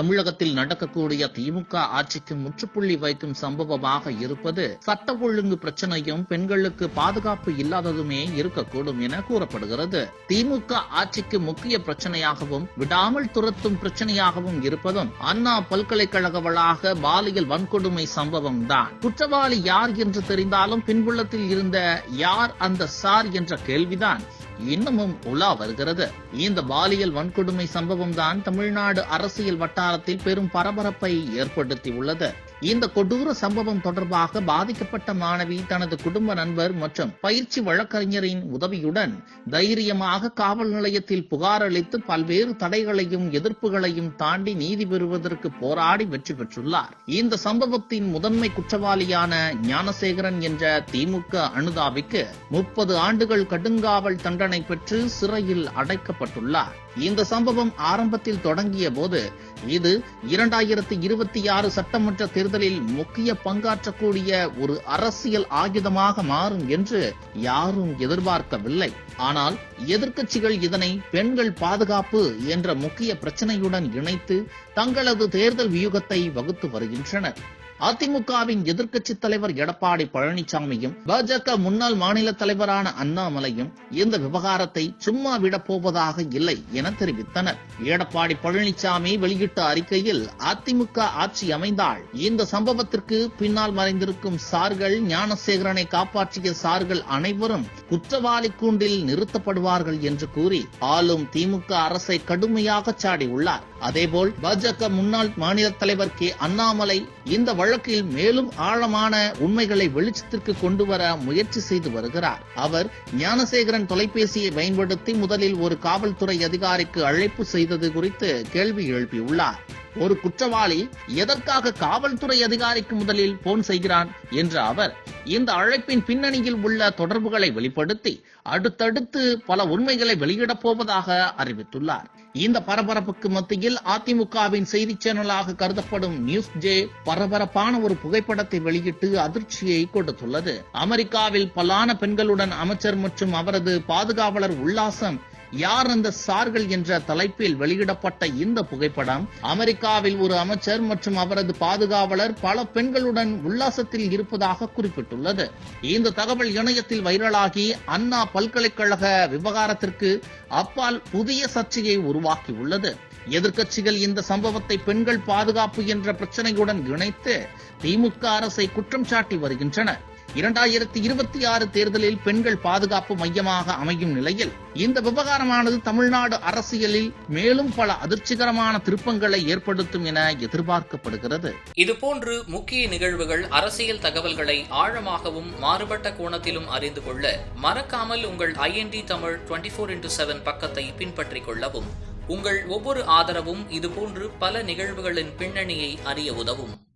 தமிழகத்தில் நடக்கக்கூடிய திமுக ஆட்சிக்கு முற்றுப்புள்ளி வைக்கும் சம்பவமாக இருப்பது சட்ட ஒழுங்கு பிரச்சனையும் பெண்களுக்கு பாதுகாப்பு இல்லாததுமே இருக்கக்கூடும் என கூறப்படுகிறது. திமுக ஆட்சிக்கு முக்கிய பிரச்சனையாகவும் விடாமல் துரத்தும் பிரச்சனையாகவும் இருப்பதும் அண்ணா பல்கலைக்கழக வளாக பாலியல் வன்கொடுமை சம்பவம் தான் குற்றவாளி யார் என்று தெரிந்தாலும் பின்புலத்தில் இருந்த யார் அந்த சார் என்ற கேள்விதான் இன்னமும் உலா வருகிறது. இந்த பாலியல் வன்கொடுமை சம்பவம் தான் தமிழ்நாடு அரசியல் வட்டாரத்தில் பெரும் பரபரப்பை ஏற்படுத்தி உள்ளது இந்த கொடூர சம்பவம் தொடர்பாக பாதிக்கப்பட்ட மாணவி தனது குடும்ப நண்பர் மற்றும் பயிற்சி வழக்கறிஞரின் உதவியுடன் தைரியமாக காவல் நிலையத்தில் புகார் அளித்து பல்வேறு தடைகளையும் எதிர்ப்புகளையும் தாண்டி நீதி பெறுவதற்கு போராடி வெற்றி பெற்றுள்ளார். இந்த சம்பவத்தின் முதன்மை குற்றவாளியான ஞானசேகரன் என்ற திமுக அனுதாபிக்கு முப்பது ஆண்டுகள் கடுங்காவல் தண்டனை பெற்று சிறையில் அடைக்கப்பட்டுள்ளார். இந்த சம்பவம் ஆரம்பத்தில் தொடங்கிய போது இது இரண்டாயிரத்தி இருபத்தி ஆறு சட்டமன்ற தேர்தல் தேர்தலில் முக்கிய பங்காற்றக்கூடிய ஒரு அரசியல் ஆயுதமாக மாறும் என்று யாரும் எதிர்பார்க்கவில்லை. ஆனால் எதிர்க்கட்சிகள் இதனை பெண்கள் பாதுகாப்பு என்ற முக்கிய பிரச்சனையுடன் இணைத்து தங்களது தேர்தல் வியூகத்தை வகுத்து வருகின்றனர். அதிமுகவின் எதிர்க்கட்சி தலைவர் எடப்பாடி பழனிசாமியும் பாஜக முன்னாள் மாநில தலைவரான அண்ணாமலையும் இந்த விவகாரத்தை சும்மா விடப் போவதாக இல்லை என தெரிவித்தனர். எடப்பாடி பழனிசாமி வெளியிட்ட அறிக்கையில் அதிமுக ஆட்சி அமைந்தால் இந்த சம்பவத்திற்கு பின்னால் மறைந்திருக்கும் சார்கள் ஞானசேகரனை காப்பாற்றிய சார்கள் அனைவரும் குற்றவாளி கூண்டில் நிறுத்தப்படுவார்கள் என்று கூறி ஆளும் திமுக அரசை கடுமையாக சாடியுள்ளார். அதேபோல் பாஜக முன்னாள் மாநில தலைவர் கே. அண்ணாமலை இந்த வழக்கில் மேலும் ஆழமான உண்மைகளை வெளிச்சத்திற்கு கொண்டு வர முயற்சி செய்து வருகிறார். அவர் ஞானசேகரன் தொலைபேசியை பயன்படுத்தி முதலில் ஒரு காவல்துறை அதிகாரிக்கு அழைப்பு செய்தது குறித்து கேள்வி எழுப்பியுள்ளார். ஒரு குற்றவாளி எதற்காக காவல்துறை அதிகாரிக்கு முதலில் போன் செய்கிறான் என்ற அவர் இந்த அழைப்பின் பின்னணியில் உள்ள தொடர்புகளை வெளிப்படுத்தி அடுத்தடுத்து பல உண்மைகளை வெளியிடப் போவதாக அறிவித்துள்ளார். இந்த பரபரப்புக்கு மத்தியில் அதிமுகவின் செய்தி சேனலாக கருதப்படும் நியூஸ் ஜே பரபரப்பான ஒரு புகைப்படத்தை வெளியிட்டு அதிர்ச்சியை கொடுத்துள்ளது. அமெரிக்காவில் பலான பெண்களுடன் அமைச்சர் மற்றும் அவரது பாதுகாவலர் உல்லாசம் யார் அந்த சார்கள் என்ற தலைப்பில் வெளியிடப்பட்ட இந்த புகைப்படம்? அமெரிக்காவில் ஒரு அமைச்சர் மற்றும் அவரது பாதுகாவலர் பல பெண்களுடன் உல்லாசத்தில் இருப்பதாக குறிப்பிட்டுள்ளது. இந்த தகவல் இணையத்தில் வைரலாகி அண்ணா பல்கலைக்கழக விவகாரத்திற்கு அப்பால் புதிய சர்ச்சையை உருவாக்கியுள்ளது. எதிர்க்கட்சிகள் இந்த சம்பவத்தை பெண்கள் பாதுகாப்பு என்ற பிரச்சனையுடன் இணைத்து திமுக அரசை குற்றம் சாட்டி வருகின்றனர் இரண்டாயிரத்தி இருபத்தி ஆறு தேர்தலில் பெண்கள் பாதுகாப்பு மையமாக அமையும் நிலையில் இந்த விவகாரமானது தமிழ்நாடு அரசியலில் மேலும் பல அதிர்ச்சிகரமான திருப்பங்களை ஏற்படுத்தும் என எதிர்பார்க்கப்படுகிறது. இதுபோன்று முக்கிய நிகழ்வுகள் அரசியல் தகவல்களை ஆழமாகவும் மாறுபட்ட கோணத்திலும் அறிந்து கொள்ள மறக்காமல் உங்கள் IND Tamil twenty four into seven பக்கத்தை பின்பற்றிக் கொள்ளவும். உங்கள் ஒவ்வொரு ஆதரவும் இதுபோன்று பல நிகழ்வுகளின் பின்னணியை அறிய உதவும்.